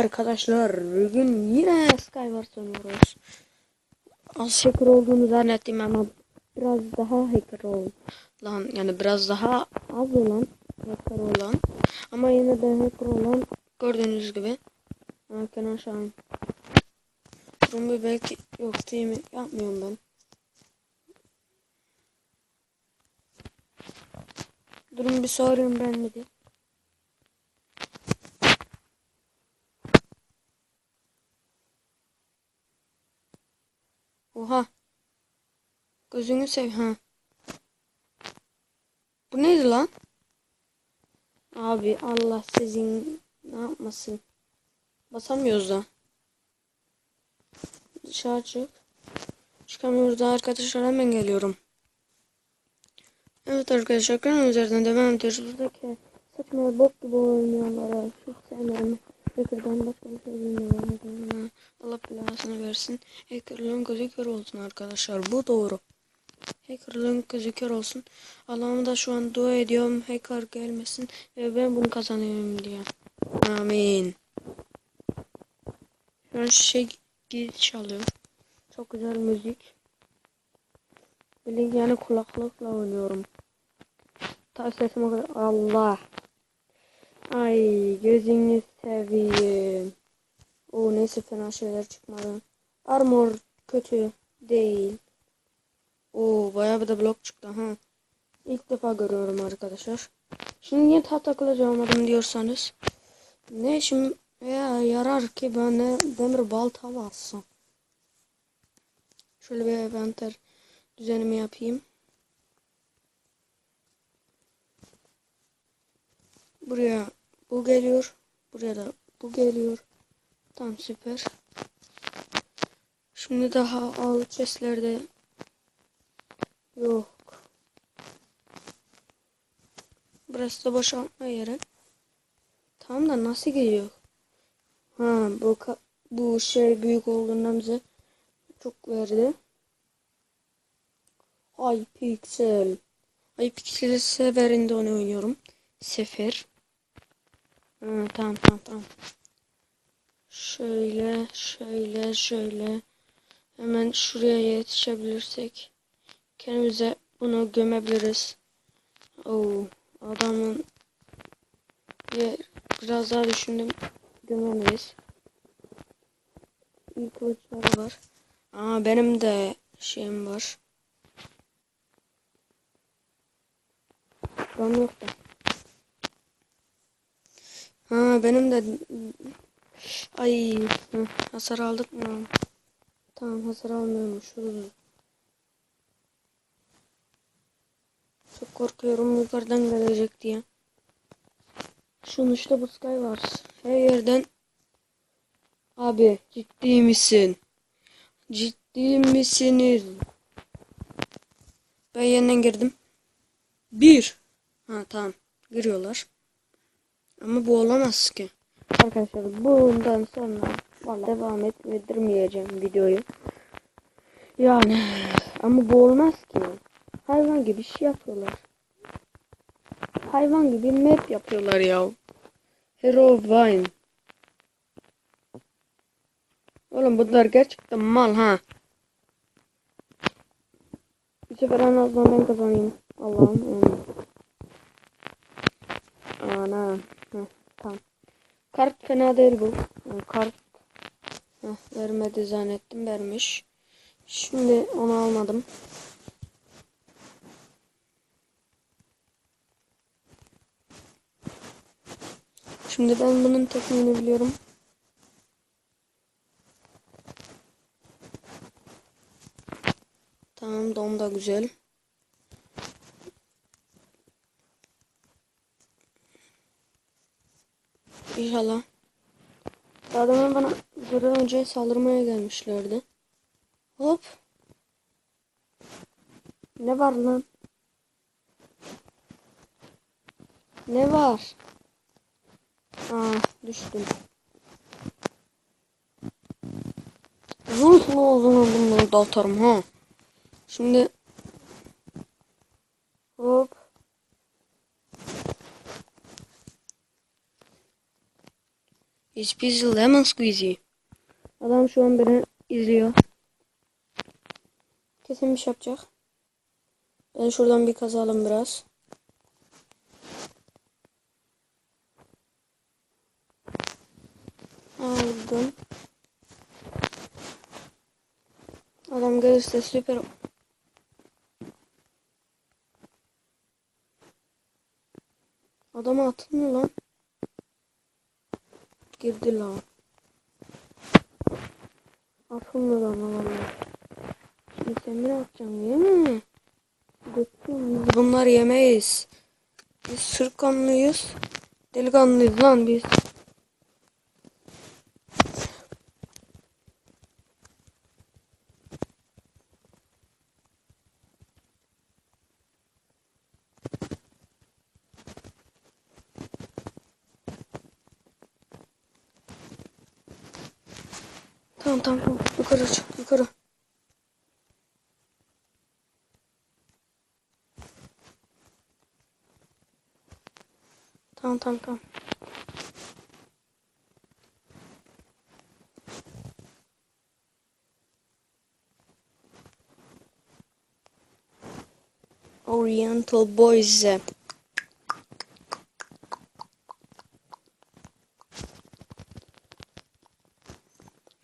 Arkadaşlar. Bugün yine Skyward oynuyoruz. Az hacker olduğunu zannettim ama biraz daha hacker olan yani biraz daha az olan hacker olan ama yine de hacker olan gördüğünüz gibi Hakan aşağı. Zombi belki yok değil mi? Yapmıyorum ben. Durun bir sorayım ben mi diye. Oha. Gözünü sev ha. Bu neydi lan? Abi Allah sizin ne yapmasın. Basamıyoruz da. Dışarı çık. Çıkamıyoruz da arkadaşlar hemen geliyorum. Evet arkadaşlar kanal üzerinden devam ediyoruz. Buradaki saçma bok gibi oynuyorlar. Hiç sevmem. Hacker'dan başka bir şey bilmiyorum. Allah belasını versin. Hacker'lığın gözü kör olsun arkadaşlar. Bu doğru. Hacker'lığın gözü kör olsun. Allah'ım da şu an dua ediyorum. Hacker gelmesin ve ben bunu kazanayım diye. Amin. Şu an şey git çalıyor. Çok güzel müzik. Böyle yani kulaklıkla oynuyorum. Ta sesim. Allah. Ay gözünü seveyim. O neyse fena şeyler çıkmadı. Armor kötü değil. O bayağı bir de blok çıktı ha. İlk defa görüyorum arkadaşlar. Şimdi niye tahta kılıcı almadım diyorsanız. Ne işim veya yarar ki ben ne demir balta alsam. Şöyle bir eventer düzenimi yapayım. Buraya bu geliyor. Buraya da bu geliyor. Tam süper. Şimdi daha al chestlerde yok. Burası da boşaltma yeri. Tamam da nasıl geliyor? Ha bu bu şey büyük olduğundan bize çok verdi. Ay piksel. Ay piksel severinde onu oynuyorum. Sefer. Ha, tamam tamam tamam. Şöyle şöyle şöyle. Hemen şuraya yetişebilirsek. Kendimize bunu gömebiliriz. Oo, adamın bir, biraz daha düşündüm. Gömemeyiz. İyi kılıçları var. Aa benim de şeyim var. Ben yok da. Ha benim de ay hasar aldık mı? Tamam hasar almıyormuş. Şurada. Çok korkuyorum yukarıdan gelecek diye. Sonuçta bu sky var. Her yerden Abi ciddi misin? Ciddi misiniz? Ben yeniden girdim. Bir. Ha tamam. Giriyorlar. Ama bu olamaz ki. Arkadaşlar bundan sonra vallahi devam ettirmeyeceğim videoyu. Yani ama bu olmaz ki. Hayvan gibi şey yapıyorlar. Hayvan gibi map yapıyorlar ya. Hero Vine. Oğlum bunlar gerçekten mal ha. Bu sefer en azından ben kazanayım. Allah'ım. Ana. Heh. Kart fena değil bu. Kart Heh, vermedi zannettim vermiş. Şimdi onu almadım. Şimdi ben bunun tekniğini biliyorum. Tamam dom da güzel. İnşallah. Adamlar bana bir önce saldırmaya gelmişlerdi. Hop. Ne var lan? Ne var? Aa düştüm. Uzun o zaman bunları da atarım ha. Şimdi Peace Peace Lemon Squeezy. Adam şu an beni izliyor. Kesin bir şey yapacak. Ben şuradan bir kazalım biraz. Aldım. Adam gelirse süper. Adama atılmıyor lan. Girdi lan. Atılmıyor lan adamlar. Şimdi sen ne yapacaksın yeme. Götürün, Biz bunları yemeyiz. Biz sırkanlıyız. Delikanlıyız lan biz. Tamam tamam tamam. Yukarı çık yukarı. Tamam tamam tamam. Oriental Boys.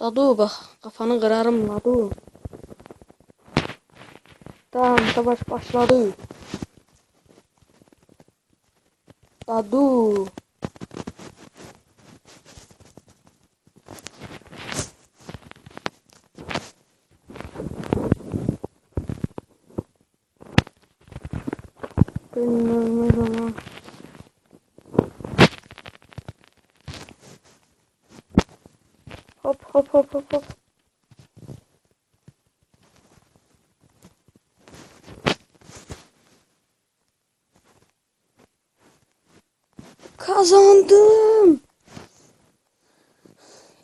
Dadu bak kafanı kırarım Dadu. Tamam savaş başladı. Dadu. Benim ölme zaman. Hop hop hop. Kazandım.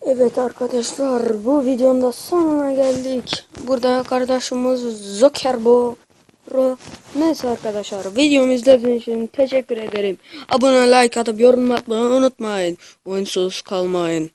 Evet arkadaşlar bu videonun da sonuna geldik. Burada kardeşimiz Zokerbo. Neyse arkadaşlar videomu izlediğiniz için teşekkür ederim. Abone like atıp yorum atmayı unutmayın. Oyunsuz kalmayın.